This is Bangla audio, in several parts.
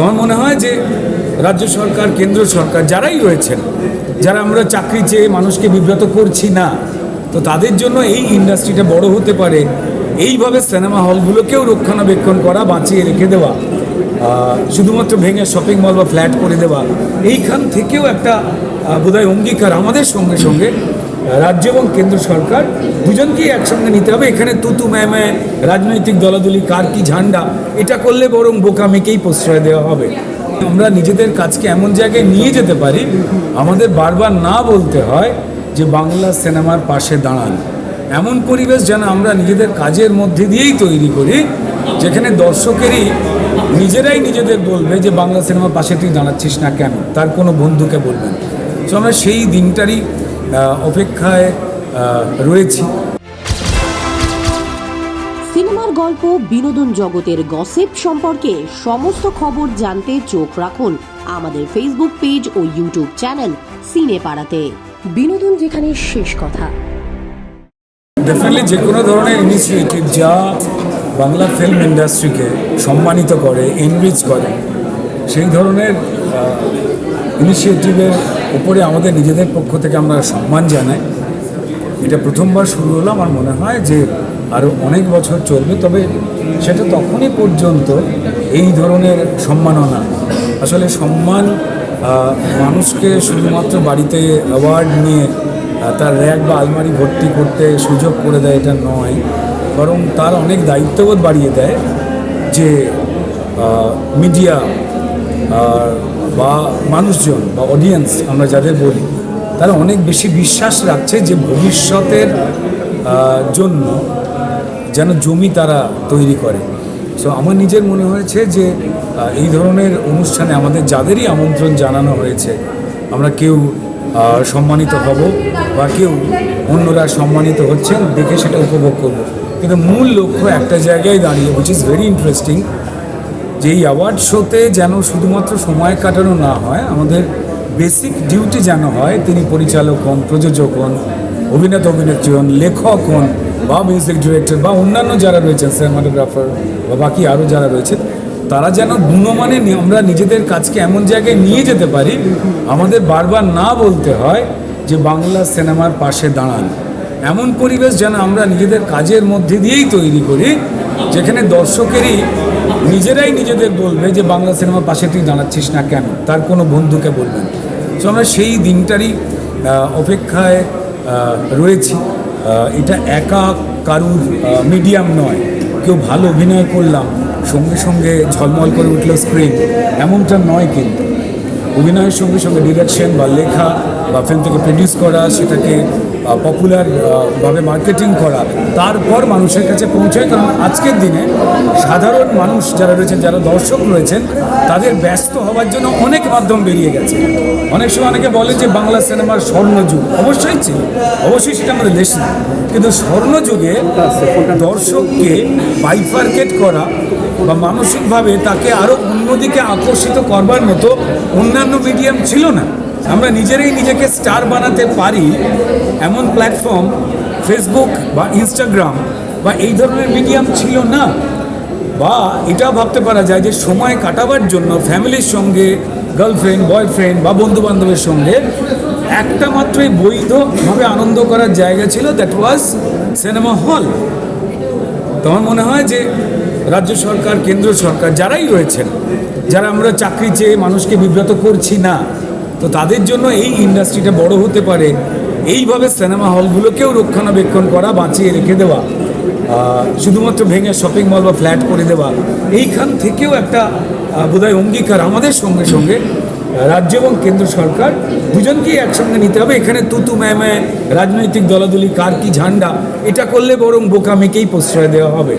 আমার মনে হয় যে রাজ্য সরকার, কেন্দ্র সরকার যারাই রয়েছেন, যারা আমরা চাকরি চেয়ে মানুষকে বিব্রত করছি না, তো তাদের জন্য এই ইন্ডাস্ট্রিটা বড় হতে পারে। এইভাবে সিনেমা হলগুলোকেও রক্ষণাবেক্ষণ করা, বাঁচিয়ে রেখে দেওয়া শুধুমাত্র ভেঙে শপিং মল বা ফ্ল্যাট করে দেওয়া, এইখান থেকেও একটা বোধহয় অঙ্গীকার আমাদের সঙ্গে সঙ্গে রাজ্য এবং কেন্দ্র সরকার দুজনকেই একসঙ্গে নিতে হবে। এখানে তুতু ম্যামে, রাজনৈতিক দলাদলি কার কি ঝান্ডা, এটা করলে বরং বোকামেকেই প্রশ্রয় দেওয়া হবে। আমরা নিজেদের কাজকে এমন জায়গায় নিয়ে যেতে পারি, আমাদের বারবার না বলতে হয় যে বাংলা সিনেমার পাশে দাঁড়ান। এমন পরিবেশ যেন আমরা নিজেদের কাজের মধ্যে দিয়েই তৈরি করি, যেখানে দর্শকেরই নিজেরাই নিজেদের বলবে যে বাংলা সিনেমার পাশে তুই দাঁড়াচ্ছিস না কেন? তার কোনো বন্ধুকে বলবেন তো আমরা সেই দিনটারই অপেক্ষায় রয়েছি। সিনেমার গল্প বিনোদন জগতের গসিপ সম্পর্কে সমস্ত খবর জানতে চোখ রাখুন আমাদের ফেসবুক পেজ ও ইউটিউব চ্যানেল সিনে পাড়াতে বিনোদন যেখানে শেষ কথা। ডেফিনেটলি যে কোনো ধরনের ইনিশিয়েটিভ যা বাংলা ফিল্ম ইন্ডাস্ট্রিকে সম্মানিত করে এনরিচ করে সেই ধরনের ইনিশিয়েটিভের উপরে আমাদের নিজেদের পক্ষ থেকে আমরা সম্মান জানাই। এটা প্রথমবার শুরু হলো, আমার মনে হয় যে আরও অনেক বছর চলবে, তবে সেটা তখনই পর্যন্ত এই ধরনের সম্মাননা। আসলে সম্মান মানুষকে শুধুমাত্র বাড়িতে অ্যাওয়ার্ড নিয়ে তার র্যাক বা আলমারি ভর্তি করতে সুযোগ করে দেয়, এটা নয়। বরং তার অনেক দায়িত্ববোধ বাড়িয়ে দেয় যে মিডিয়া বা মানুষজন বা অডিয়েন্স আমরা যাদের বলি, তারা অনেক বেশি বিশ্বাস রাখছে যে ভবিষ্যতের জন্য যেন জমি তারা তৈরি করে। সো আমার নিজের মনে হয়েছে যে এই ধরনের অনুষ্ঠানে আমাদের যাদেরই আমন্ত্রণ জানানো হয়েছে, আমরা কেউ সম্মানিত হব বা কেউ অন্যরা সম্মানিত হচ্ছেন দেখে সেটা উপভোগ করব। কিন্তু মূল লক্ষ্য একটা জায়গায় দাঁড়িয়ে উইচ ইজ ভেরি ইন্টারেস্টিং যে এই অ্যাওয়ার্ড শোতে যেন শুধুমাত্র সময় কাটানো না হয়, আমাদের বেসিক ডিউটি যেন হয়, তিনি পরিচালক হন, প্রযোজক হন, অভিনেতা, অভিনেত্রী হন, লেখক হন, বা মিউজিক ডিরেক্টর বা অন্যান্য যারা রয়েছেন সিনেমাটোগ্রাফার বা বাকি আরও যারা রয়েছেন, তারা যেন গুণমানে আমরা নিজেদের কাজকে এমন জায়গায় নিয়ে যেতে পারি, আমাদের বারবার না বলতে হয় যে বাংলা সিনেমার পাশে দাঁড়ান। এমন পরিবেশ যেন আমরা নিজেদের কাজের মধ্যে দিয়েই তৈরি করি, যেখানে দর্শকেরই নিজেরাই নিজেদের বলবে যে বাংলা সিনেমার পাশে তুই দাঁড়াচ্ছিস না কেন? তার কোনো বন্ধুকে বলবেন তো আমরা সেই দিনটারই অপেক্ষায় রয়েছি। এটা একা কারুর মিডিয়াম নয়। কেউ ভালো অভিনয় করলাম, সঙ্গে সঙ্গে ঝলমল করে উঠল স্ক্রিন এমনটা নয় কিন্তু। অভিনয়ের সঙ্গে সঙ্গে ডিরেকশন বা লেখা বা ফিল্ম থেকে প্রডিউস করা, সেটাকে পপুলার ভাবে মার্কেটিং করা, তারপর মানুষের কাছে পৌঁছায়। কারণ আজকের দিনে সাধারণ মানুষ যারা রয়েছেন, যারা দর্শক রয়েছেন, তাদের ব্যস্ত হওয়ার জন্য অনেক মাধ্যম বেরিয়ে গেছে। অনেক সময় অনেকে বলে যে বাংলা সিনেমার স্বর্ণযুগ। অবশ্যই ছিল। অবশ্যই সেটা আমাদের দেশ না কিন্তু স্বর্ণযুগে দর্শককে বাইফার্কেট করা বা মানসিকভাবে তাকে আরও অন্যদিকে আকর্ষিত করবার মতো অন্যান্য মিডিয়াম ছিল না। আমরা নিজেরাই নিজেকে স্টার বানাতে পারি এমন প্ল্যাটফর্ম ফেসবুক বা ইনস্টাগ্রাম বা এই ধরনের মিডিয়াম ছিল না। বা এটাও ভাবতে পারা যায় যে সময় কাটাবার জন্য ফ্যামিলির সঙ্গে গার্লফ্রেন্ড বয়ফ্রেন্ড বা বন্ধু বান্ধবের সঙ্গে একটা মাত্রই বৈধভাবে আনন্দ করার জায়গা ছিল দ্যাট ওয়াজ সিনেমা হল তোমার মনে হয় যে রাজ্য সরকার, কেন্দ্র সরকার, যারাই রয়েছেন, যারা আমরা চাকরি চেয়ে মানুষকে বিব্রত করছি না তো তাদের জন্য এই ইন্ডাস্ট্রিটা বড় হতে পারে। এইভাবে সিনেমা হলগুলোকেও রক্ষণাবেক্ষণ করা, বাঁচিয়ে রেখে দেওয়া শুধুমাত্র ভেঙে শপিং মল বা ফ্ল্যাট করে দেওয়া, এইখান থেকেও একটা বোধহয় অঙ্গীকার আমাদের সঙ্গে সঙ্গে, রাজ্য এবং কেন্দ্র সরকার দুজনকেই একসঙ্গে নিতে হবে। এখানে তুতু ম্যামে, রাজনৈতিক দলাদলি, কার কি ঝান্ডা, এটা করলে বরং বোকামেকেই প্রশ্রয় দেওয়া হবে।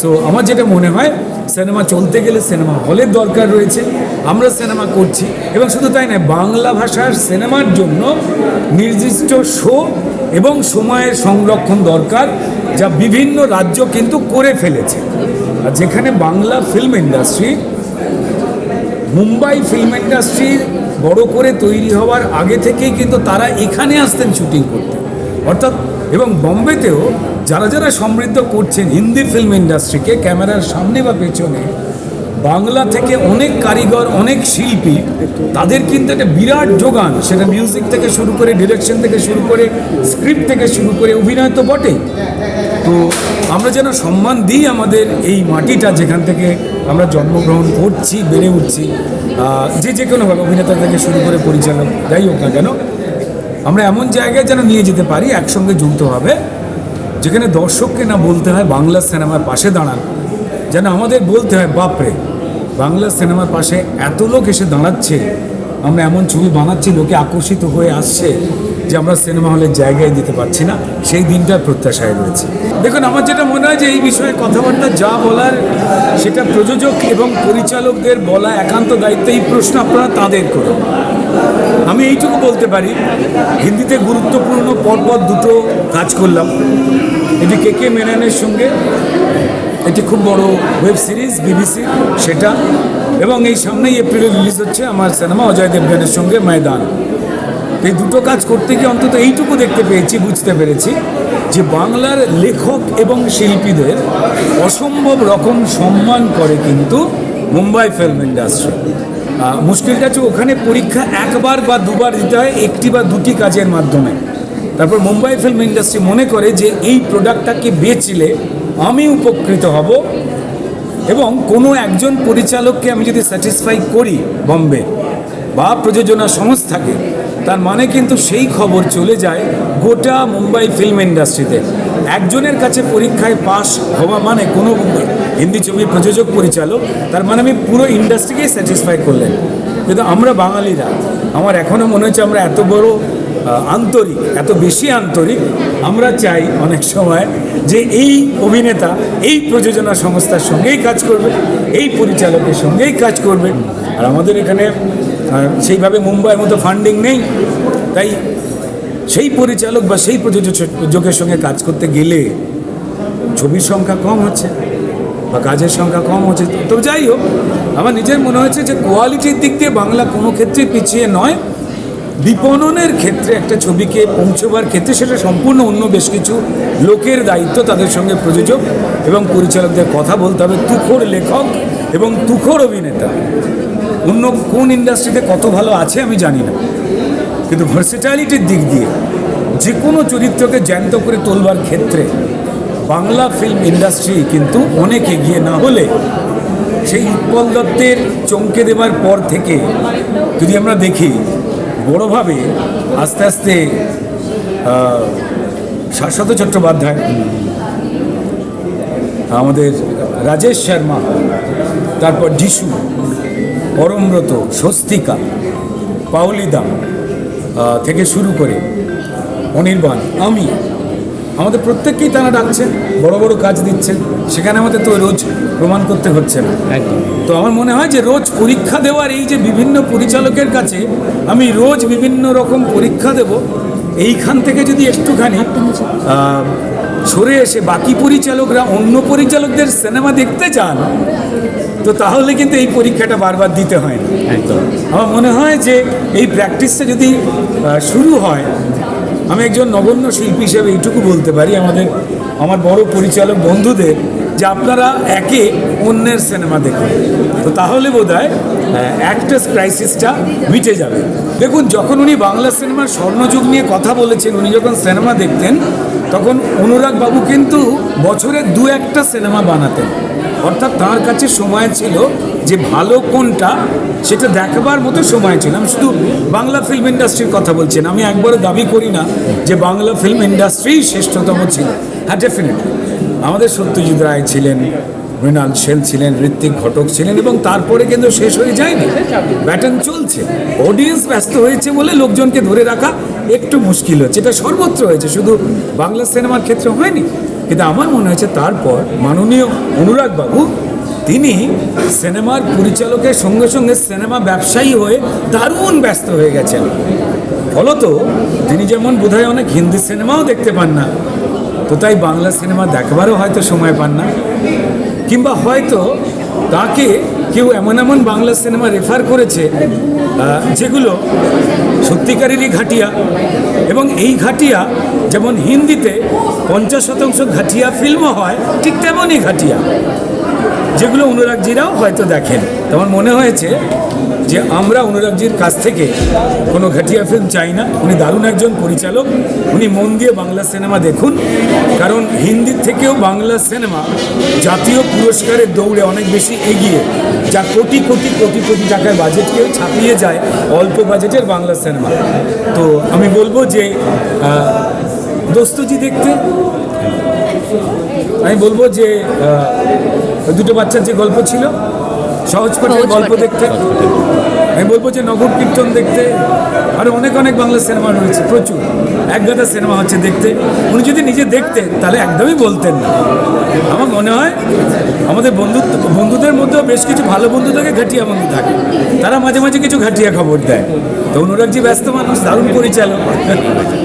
সো আমার যেটা মনে হয় সিনেমা চলতে গেলে সিনেমা হলের দরকার রয়েছে। আমরা সিনেমা করছি এবং শুধু তাই নয়, বাংলা ভাষার সিনেমার জন্য নির্দিষ্ট শো এবং সময়ের সংরক্ষণ দরকার যা বিভিন্ন রাজ্য কিন্তু করে ফেলেছে। আর যেখানে Bangla film industry Mumbai film industry বড় করে তৈরি হওয়ার আগে থেকেই কিন্তু তারা এখানে আসতেন শুটিং করতে। অর্থাৎ, এবং বম্বেতেও যারা যারা সমৃদ্ধ করছেন হিন্দি ফিল্ম ইন্ডাস্ট্রিকে ক্যামেরার সামনে বা পেছনে, বাংলা থেকে অনেক কারিগর, অনেক শিল্পী, তাদের কিন্তু একটা বিরাট যোগান। সেটা মিউজিক থেকে শুরু করে ডিরেকশন থেকে শুরু করে স্ক্রিপ্ট থেকে শুরু করে অভিনয় তো বটেই। তো আমরা যেন সম্মান দিই আমাদের এই মাটিটা যেখান থেকে আমরা জন্মগ্রহণ করছি, বেড়ে উঠছি যে যে কোনোভাবে অভিনেতা থেকে শুরু করে পরিচালক যাই হোক না কেন, আমরা এমন জায়গায় যেন নিয়ে যেতে পারি, একসঙ্গে যৌথভাবে যেখানে দর্শককে না বলতে হয়, বাংলা সিনেমার পাশে দাঁড়ান যেন আমাদের বলতে হয়, বাপরে, বাংলা সিনেমার পাশে এত লোক এসে দাঁড়াচ্ছে। আমরা এমন ছবি বানাচ্ছি, লোকে আকর্ষিত হয়ে আসছে যে আমরা সিনেমা হলের জায়গায় দিতে পারছি না। সেই দিনটার প্রত্যাশায় রয়েছে। দেখুন, আমার যেটা মনে হয় যে এই বিষয়ে কথাবার্তা যা বলার, সেটা প্রযোজক এবং পরিচালকদের বলা একান্ত দায়িত্ব। এই প্রশ্ন আপনারা তাদের করুন। আমি এইটুকু বলতে পারি, হিন্দিতে গুরুত্বপূর্ণ পরপর দুটো কাজ করলাম। এটি কে কে মেনানের সঙ্গে, এটি খুব বড় ওয়েব সিরিজ বিবিসি সেটা। এবং এই সামনেই এপ্রিলে রিলিজ হচ্ছে আমার সিনেমা অজয় দেবগানের সঙ্গে ময়দান। এই দুটো কাজ করতে গিয়ে অন্তত এইটুকু দেখতে পেয়েছি, বুঝতে পেরেছি যে বাংলার লেখক এবং শিল্পীদের অসম্ভব রকম সম্মান করে কিন্তু মুম্বাই ফিল্ম ইন্ডাস্ট্রি মুশকিলটা হচ্ছে ওখানে পরীক্ষা একবার বা দুবার দিতে হয়, একটি বা দুটি কাজের মাধ্যমে। তারপর মুম্বাই ফিল্ম ইন্ডাস্ট্রি মনে করে যে এই প্রোডাক্টটাকে বেচলে আমি উপকৃত হব এবং কোনো একজন পরিচালককে আমি যদি স্যাটিসফাই করি বম্বে বা প্রযোজনা সংস্থাকে তার মানে কিন্তু সেই খবর চলে যায় গোটা মুম্বাই ফিল্ম ইন্ডাস্ট্রিতে। একজনের কাছে পরীক্ষায় পাশ হওয়া মানে কোনো হিন্দি ছবির প্রযোজক, পরিচালক, তার মানে আমি পুরো ইন্ডাস্ট্রিকেই স্যাটিসফাই করলেন। কিন্তু আমরা বাঙালিরা, আমার এখনও মনে হচ্ছে আমরা এত বড় আন্তরিক, এত বেশি আন্তরিক আমরা চাই অনেক সময় যে এই অভিনেতা, এই প্রযোজনা সংস্থার সঙ্গেই কাজ করবে, এই পরিচালকের সঙ্গেই কাজ করবে। আর আমাদের এখানে সেইভাবে মুম্বাইয়ের মতো ফান্ডিং নেই। তাই সেই পরিচালক বা সেই প্রযোজকের সঙ্গে কাজ করতে গেলে ছবির সংখ্যা কম হচ্ছে বা কাজের সংখ্যা কম হচ্ছে। তো যাই হোক, আমার নিজের মনে হয়েছে যে কোয়ালিটির দিক দিয়ে বাংলা কোনো ক্ষেত্রে পিছিয়ে নয়। বিপণনের ক্ষেত্রে একটা ছবিকে পৌঁছবার ক্ষেত্রে সেটা সম্পূর্ণ অন্য বেশ কিছু লোকের দায়িত্ব তাদের সঙ্গে প্রযোজক এবং পরিচালকদের কথা বলতে হবে। তুখোর লেখক এবং তুখোর অভিনেতা। অন্য কোন ইন্ডাস্ট্রিতে কত ভালো আছে আমি জানি না। কিন্তু ভার্সিটালিটির দিক দিয়ে যে কোনো চরিত্রকে জ্যান্ত করে তোলবার ক্ষেত্রে বাংলা ফিল্ম ইন্ডাস্ট্রি কিন্তু অনেক এগিয়ে না হলে সেই উৎপল দত্তের চমকে দেবার পর থেকে যদি আমরা দেখি বড়োভাবে আস্তে আস্তে শাশ্বত চট্টোপাধ্যায়, আমাদের রাজেশ শর্মা, তারপর যিশু, পরমব্রত, স্বস্তিকা পাউলিদা থেকে শুরু করে অনির্বাণ, আমি, আমাদের প্রত্যেককেই তারা ডাকছেন, বড় বড় কাজ দিচ্ছেন। সেখানে আমাদের তো রোজ প্রমাণ করতে হচ্ছে না। তো আমার মনে হয় যে রোজ পরীক্ষা দেওয়ার এই যে বিভিন্ন পরিচালকের কাছে আমি রোজ বিভিন্ন রকম পরীক্ষা দেব এইখান থেকে যদি একটুখানি সরে এসে বাকি পরিচালকরা অন্য পরিচালকদের সিনেমা দেখতে চান তো তাহলে কিন্তু এই পরীক্ষাটা বারবার দিতে হয় না। একদম। আমার মনে হয় যে এই প্র্যাকটিসটা যদি শুরু হয় আমি একজন নগণ্য শিল্পী হিসেবে এইটুকু বলতে পারি। আমাদের আমার বড় পরিচালক বন্ধুদের যে আপনারা একে অন্যের সিনেমা দেখুন। তো তাহলে বোধ হয় অ্যাক্টার্স ক্রাইসিসটা মিটে যাবে। দেখুন, যখন উনি বাংলা সিনেমার স্বর্ণযুগ নিয়ে কথা বলেছেন, উনি যখন সিনেমা দেখতেন, তখন অনুরাগ বাবু কিন্তু বছরে দু একটা সিনেমা বানাতেন। অর্থাৎ তার কাছে সময় ছিল যে ভালো কোনটা, সেটা দেখবার মতো সময় ছিল। আমি শুধু বাংলা ফিল্ম ইন্ডাস্ট্রির কথা বলছেন। আমি একবারও দাবি করি না যে বাংলা ফিল্ম ইন্ডাস্ট্রি শ্রেষ্ঠতম ছিল। হ্যাঁ ডেফিনেটলি আমাদের সত্যজিৎ রায় ছিলেন, মৃণাল সেন ছিলেন ঋত্বিক ঘটক ছিলেন এবং তারপরে কিন্তু শেষ হয়ে যায়নি। ব্যাটন চলছে। অডিয়েন্স ব্যস্ত হয়েছে বলে লোকজনকে ধরে রাখা একটু মুশকিল হচ্ছে এটা সর্বত্র হয়েছে, শুধু বাংলা সিনেমার ক্ষেত্রে হয়নি। কিন্তু আমার মনে হয়েছে তারপর মাননীয় অনুরাগ বাবু, তিনি সিনেমার পরিচালকের সঙ্গে সঙ্গে সিনেমা ব্যবসায়ী হয়ে দারুণ ব্যস্ত হয়ে গেছেন। ফলত তিনি যেমন বোধহয় অনেক হিন্দি সিনেমাও দেখতে পান না তো তাই বাংলা সিনেমা দেখবারও হয়তো সময় পান না। কিংবা হয়তো তাকে কেউ এমন এমন বাংলা সিনেমা রেফার করেছে যেগুলো সত্যিকারেরই ঘাটিয়া। এবং এই ঘাটিয়া যেমন হিন্দিতে পঞ্চাশ শতাংশ ঘাটিয়া ফিল্মও হয়, ঠিক তেমনই ঘাটিয়া। যেগুলো অনুরাগজিরাও হয়তো দেখেন। তো আমার মনে হয়েছে যে আমরা অনুরাগজির কাছ থেকে কোনো ঘাটিয়া ফিল্ম চাই না। উনি দারুণ একজন পরিচালক। উনি মন দিয়ে বাংলা সিনেমা দেখুন। কারণ হিন্দির থেকেও বাংলা সিনেমা জাতীয় পুরস্কারের দৌড়ে অনেক বেশি এগিয়ে, যা কোটি কোটি কোটি কোটি টাকার বাজেটকেও ছাপিয়ে যায় অল্প বাজেটের বাংলা সিনেমা তো আমি বলব যে দোস্তজি দেখতে, আমি বলব যে দুটো বাচ্চার যে গল্প ছিল সহজ পাঠের গল্প দেখতে। আমি বলব যে নগর কীর্তন দেখতে আরও অনেক অনেক বাংলা সিনেমা রয়েছে প্রচুর। এক গাদা সিনেমা হচ্ছে দেখতে। উনি যদি নিজে দেখতেন তাহলে একদমই বলতেন না। আমার মনে হয় আমাদের বন্ধুত্ব বন্ধুদের মধ্যেও বেশ কিছু ভালো বন্ধু থাকে ঘাটিয়া বন্ধু থাকে। তারা মাঝে মাঝে কিছু ঘাটিয়া খবর দেয়। তো অনুরাগজি ব্যস্ত মানুষ দারুণ পরিচালক।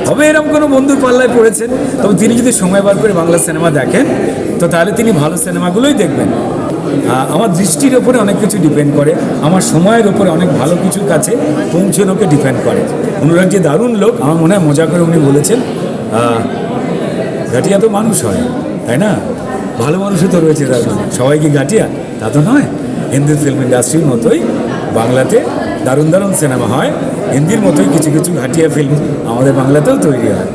হবে এরকম কোনো বন্ধুর পাল্লায় পড়েছেন? তবে তিনি যদি সময় বার করে বাংলা সিনেমা দেখেন তো তাহলে তিনি ভালো সিনেমাগুলোই দেখবেন। আমার দৃষ্টির ওপরে অনেক কিছু ডিপেন্ড করে, আমার সময়ের ওপরে অনেক ভালো কিছু কাছে পৌঁছানোকে ডিপেন্ড করে। অনুরাগ যে দারুণ লোক, আমার মনে হয় মজা করে উনি বলেছেন ঘাটিয়া তো মানুষ হয়, তাই না? ভালো মানুষও তো রয়েছে তার। সবাই কি ঘাটিয়া? তা তো নয়। হিন্দি ফিল্ম ইন্ডাস্ট্রির মতোই বাংলাতে দারুণ দারুণ সিনেমা হয়। হিন্দির মতোই কিছু কিছু ঘাটিয়া ফিল্ম আমাদের বাংলাতেও তৈরি হয়।